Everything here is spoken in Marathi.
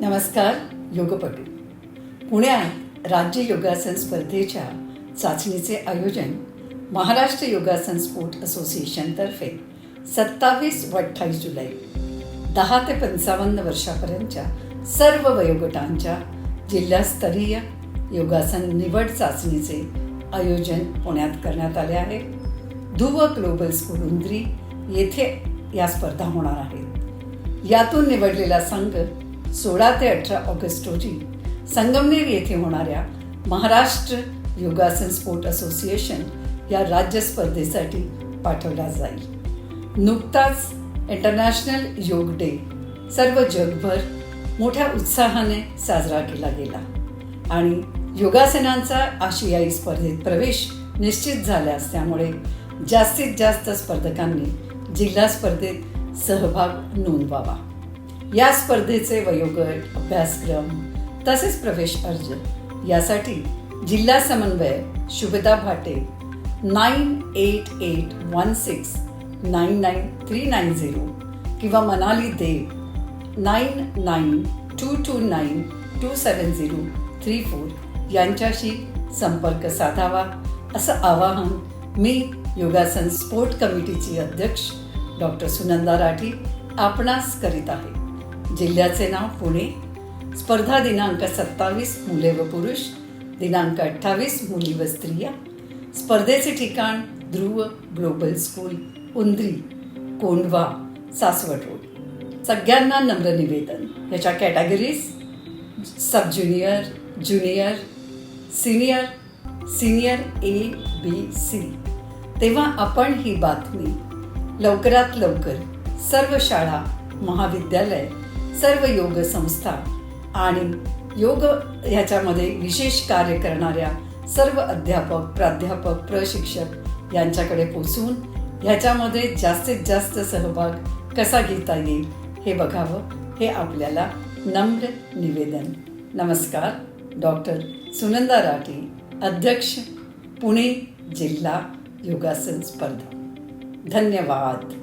नमस्कार योगपटू. पुण्यात राज्य योगासन स्पर्धेच्या चाचणीचे आयोजन महाराष्ट्र योगासन स्पोर्ट असोसिएशनतर्फे सत्तावीस व अठ्ठावीस जुलै दहा ते पंचावन्न वर्षापर्यंतच्या सर्व वयोगटांच्या जिल्हास्तरीय योगासन निवड चाचणीचे आयोजन पुण्यात करण्यात आले आहे. धुव ग्लोबल स्कूल उंद्री येथे या स्पर्धा होणार आहेत यातून निवडलेला संघ सोळा ते अठरा ऑगस्ट रोजी संगमनेर येथे होणाऱ्या महाराष्ट्र योगासन स्पोर्ट असोसिएशन या राज्य स्पर्धेसाठी पाठवला जाईल. नुकताच इंटरनॅशनल योग डे सर्व जगभर मोठ्या उत्साहाने साजरा केला गेला आणि योगासनांचा आशियाई स्पर्धेत प्रवेश निश्चित झाला असल्यामुळे जास्तीत जास्त स्पर्धकांनी जिल्हा स्पर्धेत सहभाग नोंदवावा. या स्पर्धेचे वयोगट अभ्यासक्रम तसेच प्रवेश अर्ज. यासाठी जिल्हा समन्वय Shubhada Bhate nine eight eight one six nine nine three nine zero किंवा Manali Dev nine nine two two nine two seven zero three four यांच्याशी संपर्क साधावा. असं आवाहन मी योगासन स्पोर्ट कमिटीची अध्यक्ष डॉक्टर सुनंदा राठी आपणास करीत आहे. जिल्ह्याचे नाव पुणे. स्पर्धा दिनांक सत्तावीस मुले व पुरुष. दिनांक अठ्ठावीस मुली व स्त्रिया. स्पर्धेचे ठिकाण Dhruv global school Undri Kondhwa Saswad road. सगळ्यांना नम्र निवेदन. याच्या categories sub junior junior senior senior A B C तेव्हा आपण ही बातमी लवकरात लवकर सर्व शाळा महाविद्यालय सर्व योग संस्था आणि योग ह्याच्यामध्ये विशेष कार्य करणाऱ्या सर्व अध्यापक प्राध्यापक प्रशिक्षक यांच्याकडे पोचवून ह्याच्यामध्ये जास्तीत जास्त सहभाग कसा घेता येईल हे बघावं हे आपल्याला नम्र निवेदन. नमस्कार डॉक्टर सुनंदा राठी अध्यक्ष पुणे जिल्हा योगासन स्पर्धा. धन्यवाद.